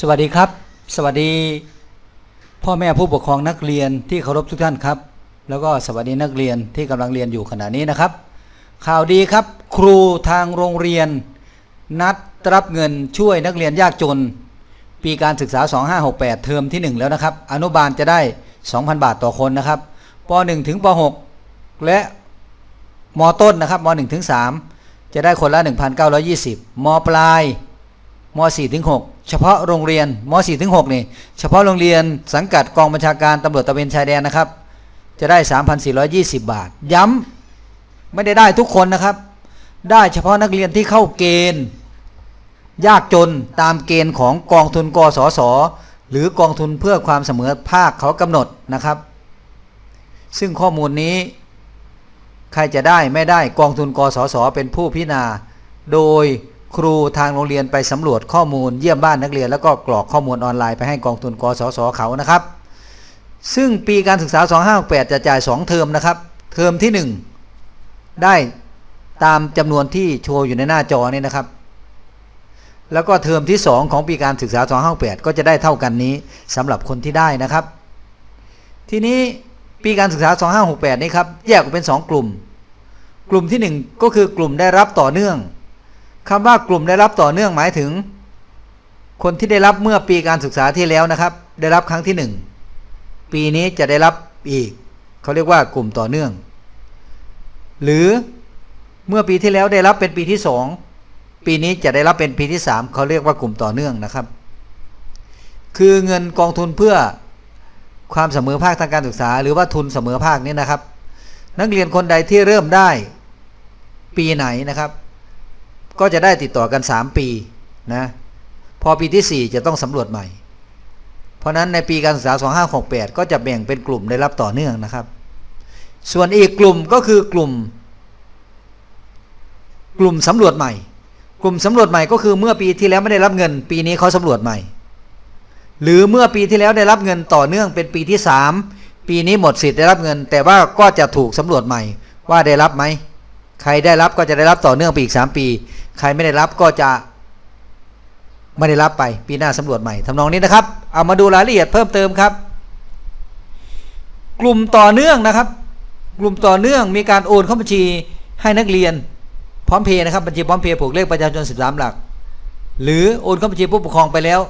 สวัสดีครับ สวัสดีพ่อแม่ผู้ปกครองนักเรียนที่เคารพทุกท่านครับ แล้วก็สวัสดีนักเรียนที่กำลังเรียนอยู่ขณะนี้นะครับ ข่าวดีครับ ครูทางโรงเรียน นัดรับเงินช่วยนักเรียนยากจน ปีการศึกษา 2568 เทอมที่ 1 แล้วนะครับ อนุบาลจะได้ 2,000 บาทต่อคนนะครับป .1 ถึงป .6 และมต้นนะครับม .1 ถึง 3 จะได้คนละ 1,920มปลายม .4 ถึง 6 เฉพาะโรงเรียนม .4 ถึง6นี่เฉพาะโรงเรียนสังกัดกองบัญชาการตำรวจตะเวนชายแดนนะครับ จะได้ 3,420 บาท ย้ำไม่ได้ได้ทุกคนนะครับ ได้เฉพาะนักเรียนที่เข้าเกณฑ์ ยากจนตามเกณฑ์ของกองทุนกสศหรือกองทุนเพื่อความเสมอภาคเขากำหนดนะครับ ซึ่งข้อมูลนี้ ใครจะได้ไม่ได้กองทุนกสศเป็นผู้พิจารณาโดย ครูทางโรงเรียนไปสำรวจข้อมูลเยี่ยมบ้านนักเรียน แล้วก็กรอกข้อมูลออนไลน์ไปให้กองทุนกสศเขานะครับ ซึ่งปีการศึกษา 2568 จะจ่าย 2 เทอมนะครับ เทอมที่ 1 ได้ตามจำนวนที่โชว์อยู่ในหน้าจอนี่นะครับ แล้วก็เทอมที่ 2 ของปีการศึกษา 2568 ก็จะได้เท่ากันนี้สำหรับคนที่ได้นะครับ ทีนี้ปีการศึกษา 2568 นี้ครับแยกออกเป็น 2 กลุ่ม กลุ่มที่ 1 ก็คือกลุ่มได้รับต่อเนื่อง คำว่ากลุ่มได้รับต่อเนื่องหมายถึง คนที่ได้รับเมื่อปีการศึกษาที่แล้วนะครับ ได้รับครั้งที่ 1 ปีนี้จะได้รับอีก เขาเรียกว่ากลุ่มต่อเนื่อง หรือเมื่อปีที่แล้วได้รับเป็นปีที่ 2 ปีนี้จะได้รับเป็นปีที่ 3 เขาเรียกว่ากลุ่มต่อเนื่องนะครับ คือเงินกองทุนเพื่อความเสมอภาคทางการศึกษา หรือว่าทุนเสมอภาคนี้นะครับ นักเรียนคนใดที่เริ่มได้ปีไหนนะครับ ก็จะได้ติดต่อกัน 3 ปีนะพอปีที่ 4 จะต้องสำรวจใหม่ เพราะนั้นในปีการศึกษา 2568 ก็จะแบ่งเป็นกลุ่มได้รับต่อเนื่องนะครับ ส่วนอีกกลุ่มก็คือกลุ่ม กลุ่มสำรวจใหม่ กลุ่มสำรวจใหม่ก็คือเมื่อปีที่แล้วไม่ได้รับเงิน ปีนี้เขาสำรวจใหม่ หรือเมื่อปีที่แล้วได้รับเงินต่อเนื่องเป็นปีที่ 3 ปีนี้หมดสิทธิ์ได้รับเงิน แต่ว่าก็จะถูกสำรวจใหม่ว่าได้รับไหมใครได้รับก็จะได้รับต่อเนื่องไปอีก 3 ปี ใครไม่ได้รับก็จะไม่ได้รับไปปีหน้าสำรวจใหม่ทำนองนี้นะครับ เอามาดูรายละเอียดเพิ่มเติมครับ กลุ่มต่อเนื่องนะครับ กลุ่มต่อเนื่องมีการโอนเข้าบัญชีให้นักเรียนพร้อมเพย์นะครับบัญชีพร้อมเพย์ผูกเลขประชาชน 13 หลัก หรือโอนเข้าบัญชีผู้ปกครองไปแล้ว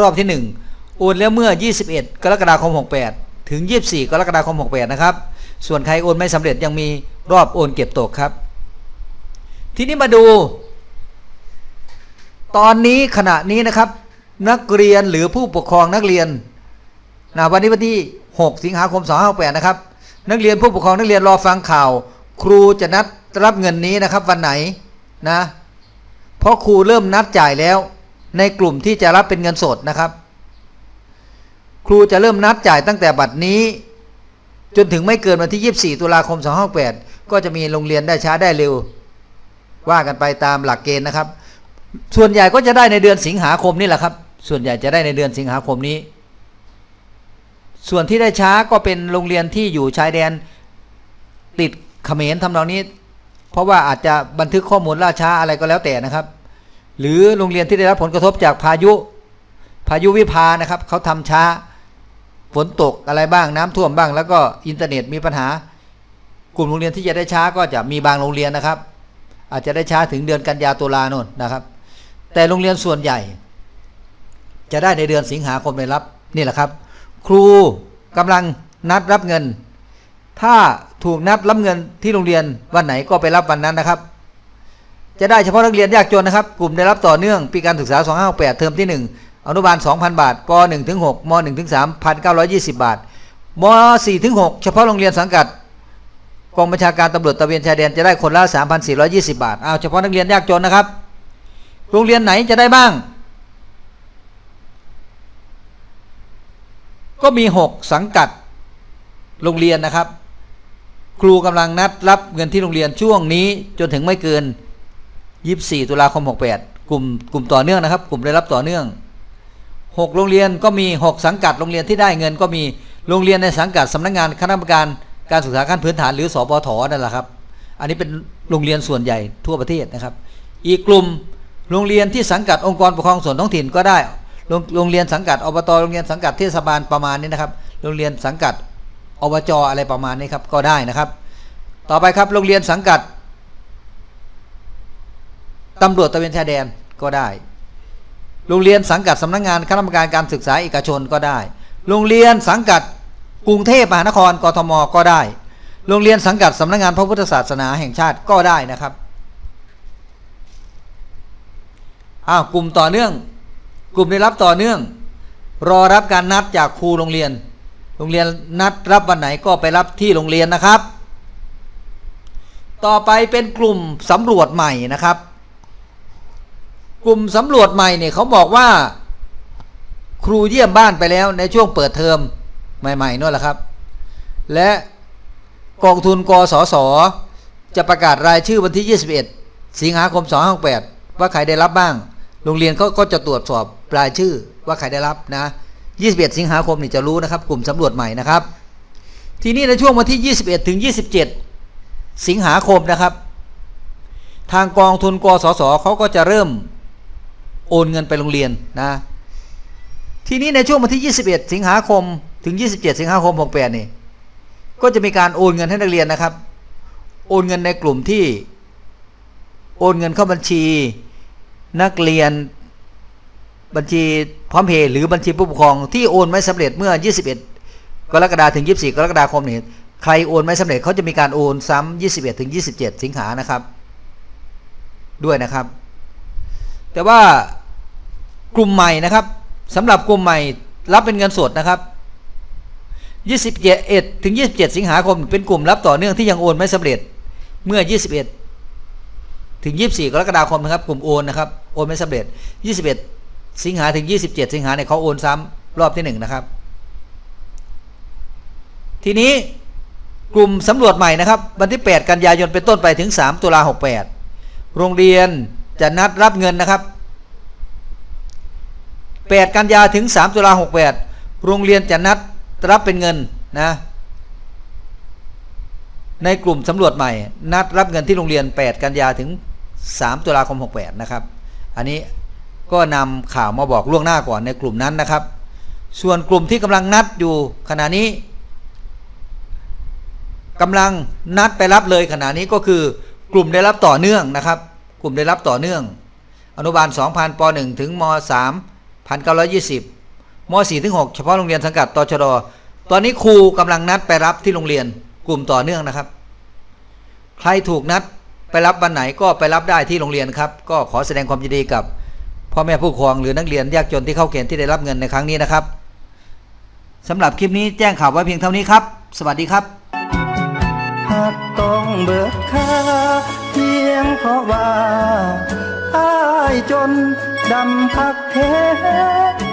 รอบที่ 1 โอนแล้วเมื่อ 21 กรกฎาคม 68 ถึง 24 กรกฎาคม 68 นะครับ ส่วนใครโอนไม่สำเร็จยังมีรอบโอนเก็บตกครับ นี้มาดู ตอนนี้ขณะนี้นะครับ นักเรียนหรือผู้ปกครองนักเรียนนะวันนี้วันที่ 6 สิงหาคม 2568 นะครับ นักเรียนผู้ปกครองนักเรียนรอฟังข่าว ครูจะนัดรับเงินนี้นะครับวันไหนนะ เพราะครูเริ่มนัดจ่ายแล้ว ในกลุ่มที่จะรับเป็นเงินสดนะครับ ครูจะเริ่มนัดจ่ายตั้งแต่บัดนี้ จนถึงไม่เกินวันที่ 24 ตุลาคม 2568 ก็จะมีโรงเรียนได้ช้าได้เร็ว ว่ากันไปตามหลักเกณฑ์นะครับ ส่วนใหญ่ก็จะได้ในเดือนสิงหาคมนี่แหละครับ ส่วนใหญ่จะได้ในเดือนสิงหาคมนี้ ส่วนที่ได้ช้าก็เป็นโรงเรียนที่อยู่ชายแดนติดเขมรทำนองนี้ เพราะว่าอาจจะบันทึกข้อมูลล่าช้าอะไรก็แล้วแต่นะครับ หรือโรงเรียนที่ได้รับผลกระทบจากพายุพายุวิภานะครับเขาทำช้าฝนตกอะไรบ้างน้ำท่วมบ้าง แล้วก็อินเทอร์เน็ตมีปัญหากลุ่มโรงเรียนที่จะได้ช้าก็จะมีบางโรงเรียนนะครับ อาจจะได้ช้าถึงเดือนกันยาตุลาโน่นนะครับ แต่โรงเรียนส่วนใหญ่ จะได้ในเดือนสิงหาคมได้รับนี่แหละครับ ครูกำลังนัดรับเงิน ถ้าถูกนัดรับเงินที่โรงเรียนวันไหนก็ไปรับวันนั้นนะครับ จะได้เฉพาะนักเรียนยากจนนะครับ กลุ่มได้รับต่อเนื่องปีการศึกษา 2568เทอมที่ 1 อนุบาล 2,000 บาทป .1 ถึง6ม .1 ถึง3 1,920 บาทม .4 ถึง6เฉพาะโรงเรียนสังกัด กองบัญชาการตำรวจตะเวนชายแดนจะได้คนละ3,420 บาทเอาเฉพาะนักเรียนยากจนนะครับ โรงเรียนไหนจะได้บ้าง ก็มี 6 สังกัดโรงเรียนนะครับ ครูกำลังนัดรับเงินที่โรงเรียนช่วงนี้จนถึงไม่เกิน 24 ตุลาคม 68 กลุ่มกลุ่มต่อเนื่องนะครับ กลุ่มได้รับต่อเนื่อง 6 โรงเรียนก็มี 6 สังกัดโรงเรียนที่ได้เงินก็มีโรงเรียนในสังกัดสำนักงานคณะกรรมการ การศึกษาขั้นพื้นฐานหรือสปทนั่นแหละครับ อันนี้เป็นโรงเรียนส่วนใหญ่ทั่วประเทศนะครับ อีกกลุ่มโรงเรียนที่สังกัดองค์กรปกครองส่วนท้องถิ่นก็ได้โรงโรงเรียนสังกัดอบตโรงเรียนสังกัดเทศบาลประมาณนี้นะครับ โรงเรียนสังกัดอบจอะไรประมาณนี้ครับก็ได้นะครับ ต่อไปครับโรงเรียนสังกัดตำรวจตะเวนชายแดนก็ได้ โรงเรียนสังกัดสำนักงานคณะกรรมการการศึกษาเอกชนก็ได้ โรงเรียนสังกัด กรุงเทพมหานครกทมก็ได้ โรงเรียนสังกัดสำนักงานพระพุทธศาสนาแห่งชาติก็ได้นะครับอ้าวกลุ่มต่อเนื่อง กลุ่มได้รับต่อเนื่อง รอรับการนัดจากครูโรงเรียน โรงเรียนนัดรับวันไหนก็ไปรับที่โรงเรียนนะครับ ต่อไปเป็นกลุ่มสำรวจใหม่นะครับ กลุ่มสำรวจใหม่เนี่ยเขาบอกว่า ครูเยี่ยมบ้านไปแล้วในช่วงเปิดเทอม ใหม่ๆนั่นแหละครับ และกองทุนกสศจะประกาศรายชื่อวันที่ 21 สิงหาคม 2568 ว่าใครได้รับบ้าง โรงเรียนเขาก็จะตรวจสอบรายชื่อว่าใครได้รับนะ 21 สิงหาคมนี่จะรู้นะครับ กลุ่มสำรวจใหม่นะครับ ทีนี้ในช่วงวันที่ 21 ถึง 27 สิงหาคมนะครับ ทางกองทุนกสศเขาก็จะเริ่มโอนเงินไปโรงเรียนนะ ทีนี้ในช่วงวันที่ 21 สิงหาคม ถึง 27 สิงหาคม 68 นี่ ก็จะมีการโอนเงินให้นักเรียนนะครับ โอนเงินในกลุ่มที่ โอนเงินเข้าบัญชีนักเรียนบัญชีพร้อมเพย์หรือบัญชีผู้ปกครองที่โอนไม่สำเร็จเมื่อ 21 กรกฎาคมถึง 24 กรกฎาคมนี่ใครโอนไม่สำเร็จเขาจะมีการโอนซ้ำ21 ถึง 27 สิงหานะครับ ด้วยนะครับ แต่ว่ากลุ่มใหม่นะครับสำหรับกลุ่มใหม่รับเป็นเงินสดนะครับ 21ถึง 27 สิงหาคม เป็นกลุ่มรับต่อเนื่องที่ยังโอนไม่สำเร็จ เมื่อ 21 ถึง 24 กรกฎาคมนะครับกลุ่มโอนนะครับโอนไม่สำเร็จ 21 สิงหาถึง 27 สิงหาเนี่ยเขาโอนซ้ำรอบที่หนึ่งนะครับ ทีนี้กลุ่มสำรวจใหม่นะครับ วันที่ 8 กันยายนเป็นต้นไปถึง 3 ตุลา68 โรงเรียนจะนัดรับเงินนะครับ 8 กันยาถึง 3 ตุลา68 โรงเรียนจะนัด รับเป็นเงินนะ ในกลุ่มสำรวจใหม่ นัดรับเงินที่โรงเรียน 8 กันยาถึง 3 ตุลาคม 68 นะครับ อันนี้ก็นำข่าวมาบอกล่วงหน้าก่อนในกลุ่มนั้นนะครับ ส่วนกลุ่มที่กำลังนัดอยู่ขณะนี้กำลังนัดไปรับเลยขณะนี้ก็คือกลุ่มได้รับต่อเนื่องนะครับ กลุ่มได้รับต่อเนื่อง อนุบาล 2,000ป .1 ถึงม 3 1,920 ม 4 ถึง6เฉพาะโรงเรียนสังกัดตชดตอนนี้ครูกำลังนัดไปรับที่โรงเรียนกลุ่มต่อเนื่องนะครับ ใครถูกนัดไปรับวันไหนก็ไปรับได้ที่โรงเรียนครับ ก็ขอแสดงความยินดีกับพ่อแม่ผู้ปกครองหรือนักเรียนยากจนที่เข้าเกณฑ์ที่ได้รับเงินในครั้งนี้นะครับสำหรับคลิปนี้แจ้งข่าวไว้เพียงเท่านี้ครับ สวัสดีครับหากต้องเบิกค่าเพียงเพราะว่าอายจนดำพักแท้